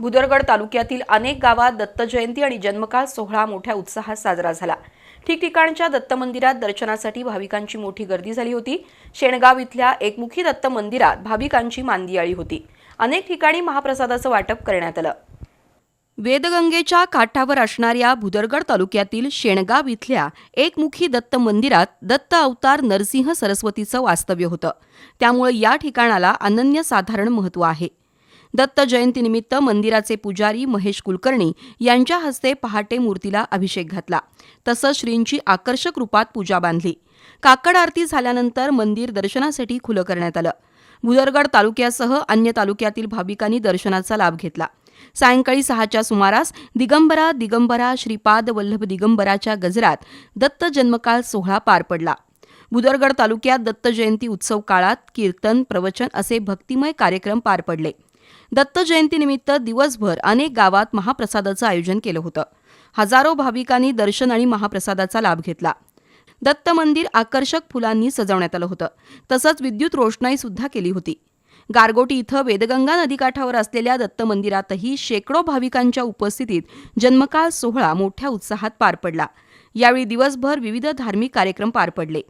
भुदरगड तालुक्यातील अनेक गावात दत्त जयंती आणि जन्मकाळ सोहळा मोठ्या उत्साहात साजरा झाला. ठिकठिकाणच्या दत्त मंदिरात दर्शनासाठी भाविकांची मोठी गर्दी झाली होती. शेणगाव इथल्या एकमुखी दत्त मंदिरात भाविकांची मांदियाळी होती. अनेक ठिकाणी महाप्रसादाचं वाटप करण्यात आलं. वेदगंगेच्या काठावर असणाऱ्या भुदरगड तालुक्यातील शेणगाव इथल्या एकमुखी दत्त मंदिरात दत्त अवतार नरसिंह सरस्वतीचं वास्तव्य होतं. त्यामुळे या ठिकाणाला अनन्यसाधारण महत्त्व आहे. दत्त जयंतीनिमित्त मंदिराचे पुजारी महेश कुलकर्णी यांच्या हस्ते पहाटे मूर्तीला अभिषेक घातला. तसंच श्रींची आकर्षक रूपात पूजा बांधली. काकड आरती झाल्यानंतर मंदिर दर्शनासाठी खुलं करण्यात आलं. भुदरगड तालुक्यासह अन्य तालुक्यातील भाविकांनी दर्शनाचा लाभ घेतला. सायंकाळी सहाच्या सुमारास दिगंबरा दिगंबरा श्रीपाद वल्लभ दिगंबराच्या गजरात दत्त जन्मकाळ सोहळा पार पडला. भुदरगड तालुक्यात दत्त जयंती उत्सव काळात कीर्तन प्रवचन असे भक्तिमय कार्यक्रम पार पडले. दत्त जयंतीनिमित्त दिवसभर अनेक गावात महाप्रसादाचं आयोजन केलं होतं. हजारो भाविकांनी दर्शन आणि महाप्रसादाचा लाभ घेतला. दत्त मंदिर आकर्षक फुलांनी सजवण्यात आलं होतं. तसंच विद्युत रोषणाई सुद्धा केली होती. गारगोटी इथं वेदगंगा नदीकाठावर असलेल्या दत्त मंदिरातही शेकडो भाविकांच्या उपस्थितीत जन्मकाल सोहळा मोठ्या उत्साहात पार पडला. यावेळी दिवसभर विविध धार्मिक कार्यक्रम पार पडले.